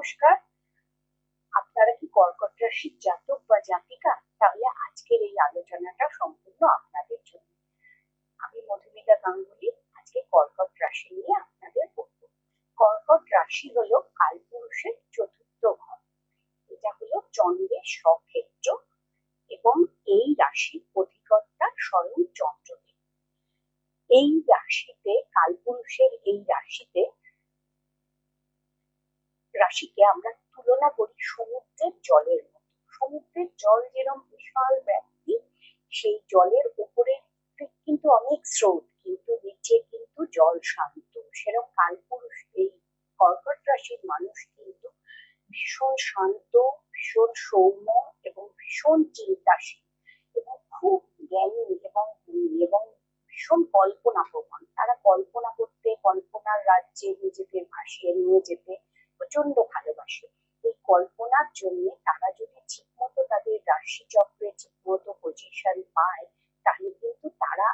নমস্কার। আপনারা কি কর্কট রাশির জাতক বা জাতিকা? তাহলে আজকের এই আলোচনাটা সম্পূর্ণ আপনাদের জন্য। আমি মধুমিতা গাঙ্গুলি, আজকে কর্কট রাশি নিয়ে আপনাদের বলব। কর্কট রাশি হলো কালপুরুষের চতুর্থ ঘর। এটা হলো চন্দ্রের স্বক্ষেত্র এবং এই রাশির অধিকর্তা স্বয়ং চন্দ্রদেব এই রাশিতে কালপুরুষের এই রাশিতে রাশিকে আমরা তুলনা করি সমুদ্রের জলের মতো। সমুদ্রের জল যেরকম বিশাল ব্যাপ্তি, সেই জলের উপরে কিন্তু অনেক স্রোত, কিন্তু নিচে কিন্তু জল শান্ত। সেরকম কালপুরুষ এই কর্কট রাশির মানুষ কিন্তু ভীষণ শান্ত, ভীষণ সৌম্য এবং ভীষণ চিন্তাশীল এবং খুব জ্ঞানী এবং এবং ভীষণ কল্পনা প্রবণ তারা কল্পনা করতে, কল্পনার রাজ্যে নিজেদের ভাসিয়ে নিয়ে যেতে প্রচণ্ড ভালোবাসে। এই কল্পনার জন্য তারা যদি ঠিকমতো তাদের রাশি চক্রে ঠিকমতো পজিশন পায়, তাহলে কিন্তু তারা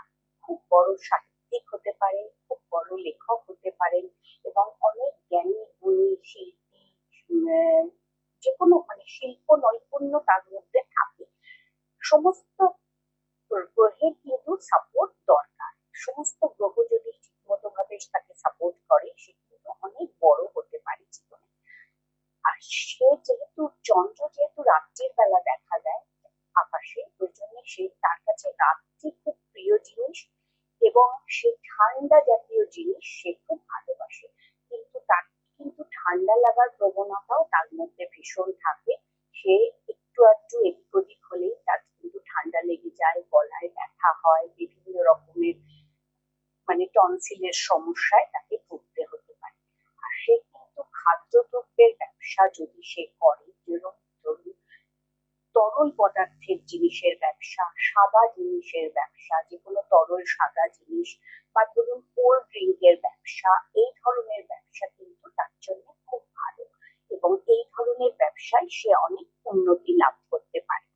খুব বড় সাহিত্যিক হতে পারে খুব বড় লেখক হতে পারেন এবং অনেক জ্ঞানী, গুণী, শিল্পী যে কোনো মানে শিল্প নৈপুণ্য তার মধ্যে থাকে। সমস্ত গ্রহের কিন্তু সাপোর্ট দরকার। সমস্ত গ্রহ যদি ঠিকমতো ভাবে তাকে সাপোর্ট করে, সে কিন্তু অনেক বড় হতে পারে জীবনে আর সে যেহেতু চন্দ্র যেহেতু রাত্রির বেলা দেখা দেয় আকাশে, ওই জন্য সে তার কাছে রাত্রি খুব প্রিয় জিনিস এবং সে ঠান্ডা জাতীয় জিনিস সে খুব ভালোবাসে। কিন্তু তার, কিন্তু ঠান্ডা লাগার প্রবণতাও তার মধ্যে ভীষণ থাকে। সে একটু একটু এদিক ওদিক হলেই তার কিন্তু ঠান্ডা লেগে যায়, গলায় ব্যথা হয়, বিভিন্ন রকমের মানে টনসিলের সমস্যায় তাকে ব্যবসা যদি সে করে তরল পদার্থের জিনিসের ব্যবসা, সাদা জিনিসের ব্যবসা যে কোনো তরল সাদা জিনিস বা ধরুন কোল্ড ড্রিঙ্কের ব্যবসা, এই ধরনের ব্যবসা কিন্তু তার জন্য খুব ভালো এবং এই ধরনের ব্যবসায় সে অনেক উন্নতি লাভ করতে পারে।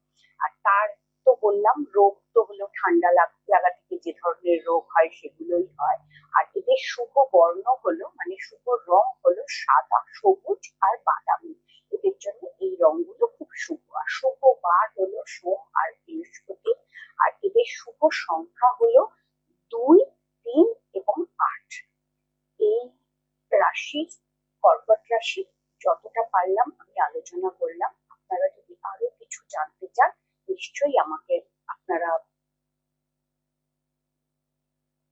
আর তার তো বললাম, রোগ তো হলো ঠান্ডা লাগ- লাগা থেকে যে ধরনের রোগ হয় সেগুলোই হয়। আর এদের শুভ বর্ণ হলো মানে শুভ রং হলো সাদা, সবুজ আর বাদামি। এদের জন্য এই রংগুলো খুব শুভ। আর শুভ বার হলো সোম আর বৃহস্পতি। আর এদের শুভ সংখ্যা হলো দুই, তিন এবং আট। এই রাশি কর্কট রাশি যতটা পারলাম আমি আলোচনা করলাম। আপনারা যদি আরও কিছু জানতে চান, নিশ্চয়ই আমাকে আপনারা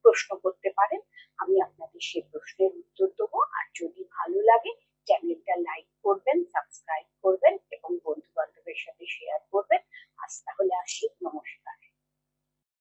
প্রশ্ন করতে পারেন। আমি আপনাদের সেই প্রশ্নের